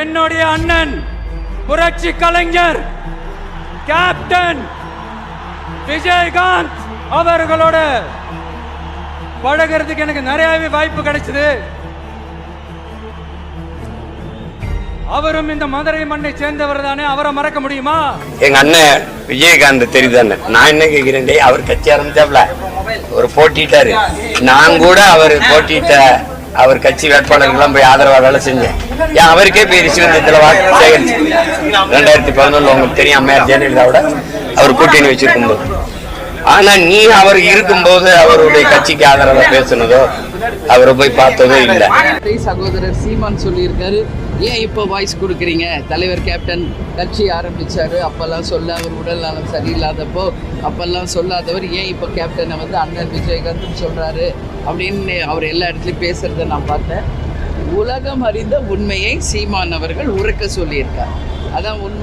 என்னுடைய அண்ணன் புரட்சி கலைஞர் கேப்டன் விஜயகாந்த் அவர்களோட பழகிறதுக்கு எனக்கு நிறையவே வாய்ப்பு கிடைச்சது. அவரும் இந்த மதுரை மண்ணை சேர்ந்தவர் தானே அவரை மறக்க முடியுமா? எங்க அண்ணன் விஜயகாந்த் தெரியுதானே நான் என்ன கேக்குறேன் அவர் கட்சி ஆரம்பிச்சாப்ல. ஒரு போட்டிட்டாரு. நான் கூட அவர் போட்டிட்ட அவர் கட்சி வேட்பாளர்கள்லாம் போய் ஆதரவா வேலை செஞ்சேன். ஏன் அவருக்கே போய் ரிஷிவந்தத்தில் வாக்கு சேகரிச்சு ரெண்டாயிரத்தி பதினொன்னுல உங்களுக்கு தெரியும் அம்மையார் ஜெயலலிதாவோட அவர் கூட்டணி வச்சிருக்கும் போது. ஆனா நீ அவர் இருக்கும்போது அவருடைய கட்சிக்கு ஆதரவா பேசுனதோ அவரை போய் பார்த்ததோ இல்ல. சகோதரர் சீமான் சொல்லியிருக்காரு ஏன் இப்போ வாய்ஸ் கொடுக்குறீங்க? தலைவர் கேப்டன் கட்சி ஆரம்பிச்சாரு. அப்பெல்லாம் சொல்ல அவர் உடல் நலம் சரியில்லாதப்போ அப்பெல்லாம் சொல்லாதவர் ஏன் இப்போ கேப்டனை வந்து அண்ணன் விஜயகாந்த் சொல்றாரு? அப்படின்னு அவர் எல்லா இடத்துலையும் பேசுறத நான் பார்த்தேன். உலகம் அறிந்த உண்மையை சீமான் அவர்கள் உறக்க சொல்லியிருக்கார். அதான் உண்மை.